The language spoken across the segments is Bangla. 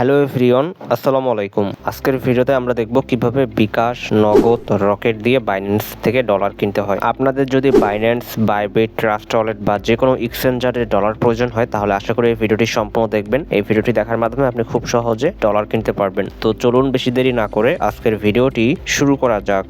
হ্যালো ফ্রিয়ন আসসালামু আলাইকুম। আজকের ভিডিওতে আমরা দেখব কীভাবে বিকাশ নগদ রকেট দিয়ে বাইন্যান্স থেকে ডলার কিনতে হয়। আপনাদের যদি বাইন্যান্স বাইবিট ট্রাস্ট ওয়ালেট বা যে কোনো এক্সচেঞ্জারের ডলার প্রয়োজন হয়, তাহলে আশা করি এই ভিডিওটি সম্পূর্ণ দেখবেন। এই ভিডিওটি দেখার মাধ্যমে আপনি খুব সহজে ডলার কিনতে পারবেন। তো চলুন বেশি দেরি না করে আজকের ভিডিওটি শুরু করা যাক।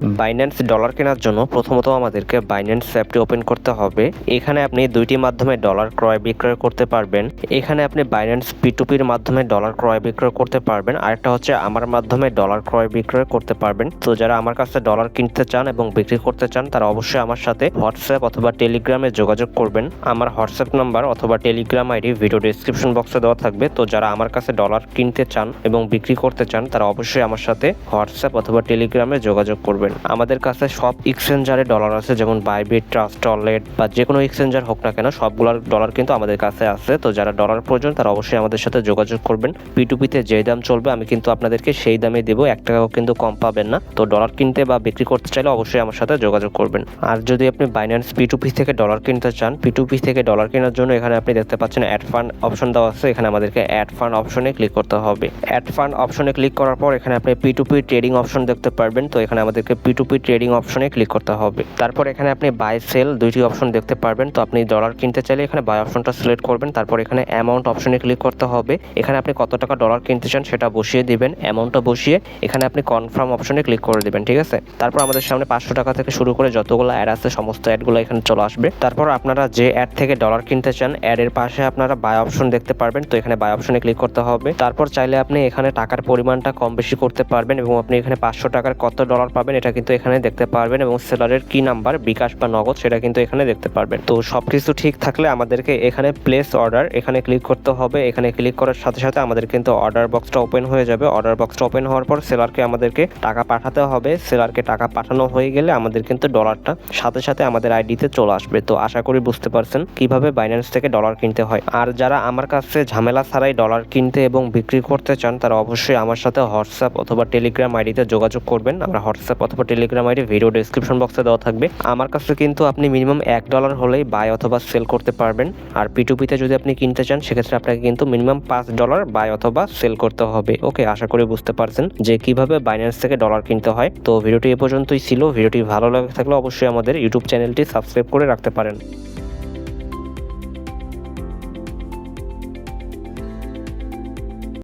বাইন্যান্স ডলার কেনার জন্য প্রথমত আমাদেরকে বাইন্যান্স অ্যাপটি ওপেন করতে হবে। এখানে আপনি দুইটি মাধ্যমে ডলার ক্রয় বিক্রয় করতে পারবেন। এখানে আপনি বাইন্যান্স পিটুপির মাধ্যমে ডলার ক্রয় বিক্রয় করতে পারবেন। আরেকটা হচ্ছে আমার মাধ্যমে ডলার ক্রয় বিক্রয় করতে পারবেন। তো যারা আমার কাছে ডলার কিনতে চান এবং বিক্রি করতে চান, তারা অবশ্যই আমার সাথে হোয়াটসঅ্যাপ অথবা টেলিগ্রামে যোগাযোগ করবেন। আমার হোয়াটসঅ্যাপ নাম্বার অথবা টেলিগ্রাম আইডি ভিডিও ডিসক্রিপশন বক্সে দেওয়া থাকবে। তো যারা আমার কাছে ডলার কিনতে চান এবং বিক্রি করতে চান, তারা অবশ্যই আমার সাথে হোয়াটসঅ্যাপ অথবা টেলিগ্রামে যোগাযোগ করবেন। আমাদের কাছে সব এক্সচেঞ্জারে ডলার আছে, যেমন বাইবিট ট্রাস্ট ওয়ালেট বা যে কোনো এক্সচেঞ্জার হোক না কেন, সবগুলোর ডলার কিন্তু আমাদের কাছে আছে। তো যারা ডলার প্রয়োজন, তারা অবশ্যই আমাদের সাথে যোগাযোগ করবেন। পিটুপিতে যে দাম চলবে, আমি কিন্তু আপনাদেরকে সেই দামে দেবো। এক টাকাও কিন্তু কম পাবেন না। তো ডলার কিনতে বা বিক্রি করতে চাইলে অবশ্যই আমার সাথে যোগাযোগ করবেন। আর যদি আপনি বাইন্যান্স পিটুপি থেকে ডলার কিনতে চান পিটুপি থেকে ডলার কেনার জন্য এখানে আপনি দেখতে পাচ্ছেন অ্যাড ফান্ড অপশন দেওয়া আছে। এখানে আমাদেরকে অ্যাড ফান্ড অপশনে ক্লিক করতে হবে। অ্যাড ফান্ড অপশনে ক্লিক করার পর এখানে আপনি পিটুপি ট্রেডিং অপশন দেখতে পারবেন। তো এখানে আমাদেরকে পিটুপি ট্রেডিং অপশনে ক্লিক করতে হবে। তারপর এখানে আপনি বাই সেল দুইটি অপশন দেখতে পারবেন। তো আপনি ডলার কিনতে চাইলে এখানে বাই অপশনটা সিলেক্ট করবেন। তারপর এখানে অ্যামাউন্ট অপশনে ক্লিক করতে হবে। এখানে আপনি কত টাকা ডলার কিনতে চান সেটা বসিয়ে দিবেন। অ্যামাউন্টটা বসিয়ে এখানে আপনি কনফার্ম অপশনে ক্লিক করে দিবেন, ঠিক আছে? তারপর আমাদের সামনে পাঁচশো টাকা থেকে শুরু করে যতগুলো অ্যাড আছে, সমস্ত অ্যাডগুলো এখানে চলে আসবে। তারপর আপনারা যে অ্যাড থেকে ডলার কিনতে চান অ্যাডের পাশে আপনারা বাই অপশন দেখতে পারবেন। তো এখানে বাই অপশনে ক্লিক করতে হবে। তারপর চাইলে আপনি এখানে টাকার পরিমাণটা কম বেশি করতে পারবেন এবং আপনি এখানে পাঁচশো টাকার কত ডলার পাবেন, এটা কিন্তু এখানে দেখতে পারবেন এবং সেলারের কি নাম্বার, বিকাশ বা নগদ সেটা কিন্তু এখানে দেখতে পারবেন। তো সব কিছু ঠিক থাকলে আমাদেরকে এখানে প্লেস অর্ডার এখানে ক্লিক করতে হবে। এখানে ক্লিক করার সাথে সাথে আমাদের কিন্তু অর্ডার বক্সটা ওপেন হয়ে যাবে। অর্ডার বক্সটা ওপেন হওয়ার পর সেলারকে আমাদেরকে টাকা পাঠাতে হবে। সেলারকে টাকা পাঠানো হয়ে গেলে আমাদের কিন্তু ডলারটা সাথে সাথে আমাদের আইডিতে চলে আসবে। তো আশা করি বুঝতে পারছেন কীভাবে বাইন্যান্স থেকে ডলার কিনতে হয়। আর যারা আমার কাছে ঝামেলা ছাড়াই ডলার কিনতে এবং বিক্রি করতে চান, তারা অবশ্যই আমার সাথে হোয়াটসঅ্যাপ অথবা টেলিগ্রাম আইডিতে যোগাযোগ করবেন। আমরা হোয়াটসঅ্যাপ অথবা টেলিগ্রাম আইডি ভিডিও ডিসক্রিপশন বক্সে দেওয়া থাকবে। আমার কাছে কিন্তু আপনি মিনিমাম এক ডলার হলেই বাই অথবা সেল করতে পারবেন। আর পিটুপিতে যদি আপনি কিনতে চান, সেক্ষেত্রে আপনাকে কিন্তু মিনিমাম পাঁচ ডলার বাই অথবা সেল করতে হবে। ওকে আশা করি বুঝতে পারছেন যে কীভাবে বাইন্যান্স থেকে ডলার কিনতে হয়। তো ভিডিওটি এ পর্যন্তই ছিল। ভিডিওটি ভালো লাগে থাকলে অবশ্যই আমাদের ইউটিউব চ্যানেলটি সাবস্ক্রাইব করে রাখতে পারেন।